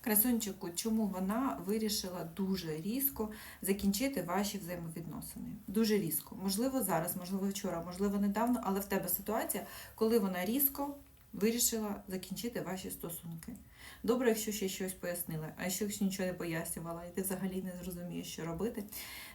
Красунчику, чому вона вирішила дуже різко закінчити ваші взаємовідносини? Дуже різко. Можливо, зараз, можливо, вчора, можливо, недавно, але в тебе ситуація, коли вона різко вирішила закінчити ваші стосунки. Добре, якщо ще щось пояснила, а якщо нічого не пояснювала, і ти взагалі не зрозумієш, що робити.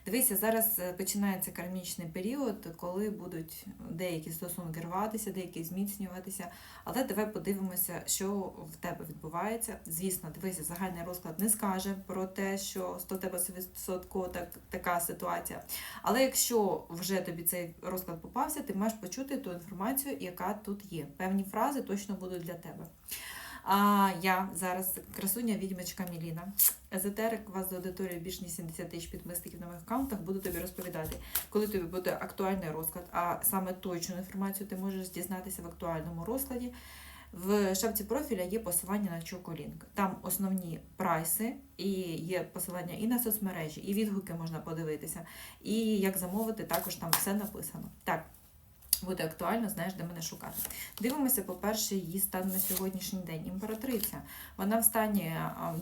Дивися, зараз е, починається кармічний період, коли будуть деякі стосунки рватися, деякі зміцнюватися. Але давай подивимося, що в тебе відбувається. Звісно, дивися, загальний розклад не скаже про те, що 100 тебе 100% так, така ситуація. Але якщо вже тобі цей розклад попався, ти маєш почути ту інформацію, яка тут є. Певні фрази точно будуть для тебе. А я зараз красуня відьмачка Міліна. Езотерик, вас за аудиторією більш ніж 70 тисяч підписників на моїх аккаунтах, буду тобі розповідати, коли тобі буде актуальний розклад, а саме точну інформацію ти можеш дізнатися в актуальному розкладі. В шапці профіля є посилання на Чоколінк. Там основні прайси, і є посилання і на соцмережі, і відгуки можна подивитися, і як замовити, також там все написано. Так, буде актуально, знаєш, де мене шукати. Дивимося, по-перше, її стан на сьогоднішній день. Імператриця. Вона в стані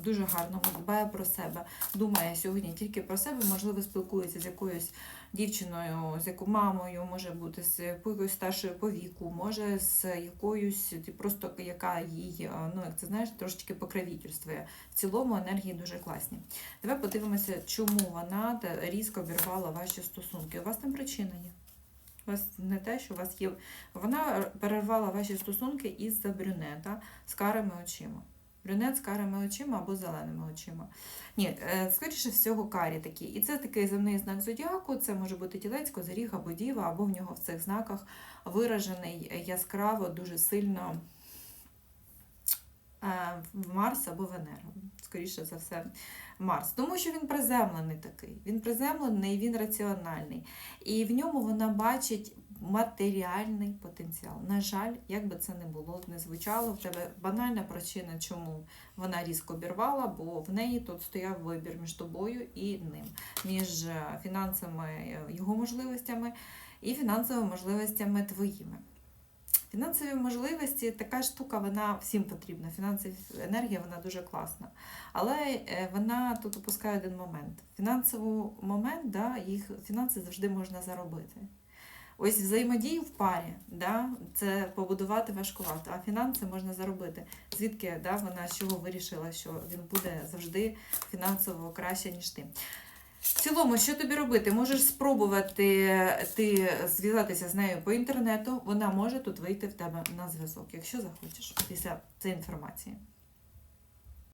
дуже гарному, дбає про себе, думає сьогодні тільки про себе, можливо, спілкується з якоюсь дівчиною, з яку мамою, може бути з якоюсь старшою по віку, може з якоюсь просто яка їй, ну як це знаєш, трошечки покровительствує. В цілому енергії дуже класні. Давай подивимося, чому вона різко обірвала ваші стосунки. У вас там причина є. Вас не те, що у вас є. Вона перервала ваші стосунки із-за брюнета з карими очима. Брюнет з карими очима або зеленими очима. Ні, е, скоріше всього, карі такі. І це такий земний знак зодіаку, це може бути тілець, козиріг або діва, або в нього в цих знаках виражений яскраво, дуже сильно е, Марс або Венера. Скоріше за все, Марс. Тому що він приземлений такий. Він приземлений, він раціональний. І в ньому вона бачить матеріальний потенціал. На жаль, як би це не було, не звучало, в тебе банальна причина, чому вона різко обірвала, бо в неї тут стояв вибір між тобою і ним, між е, фінансовими е, його можливостями і фінансовими можливостями твоїми. Фінансові можливості, така штука, вона всім потрібна. Фінансова енергія вона дуже класна. Але е, вона тут опускає один момент. Фінансовий момент, да, їх фінанси завжди можна заробити. Ось взаємодії в парі, да, це побудувати важкувато, а фінанси можна заробити. Звідки да, вона з чого вирішила, що він буде завжди фінансово краще, ніж ти. Цілому, що тобі робити? Можеш спробувати ти зв'язатися з нею по інтернету. Вона може тут вийти в тебе на зв'язок, якщо захочеш, після цієї інформації.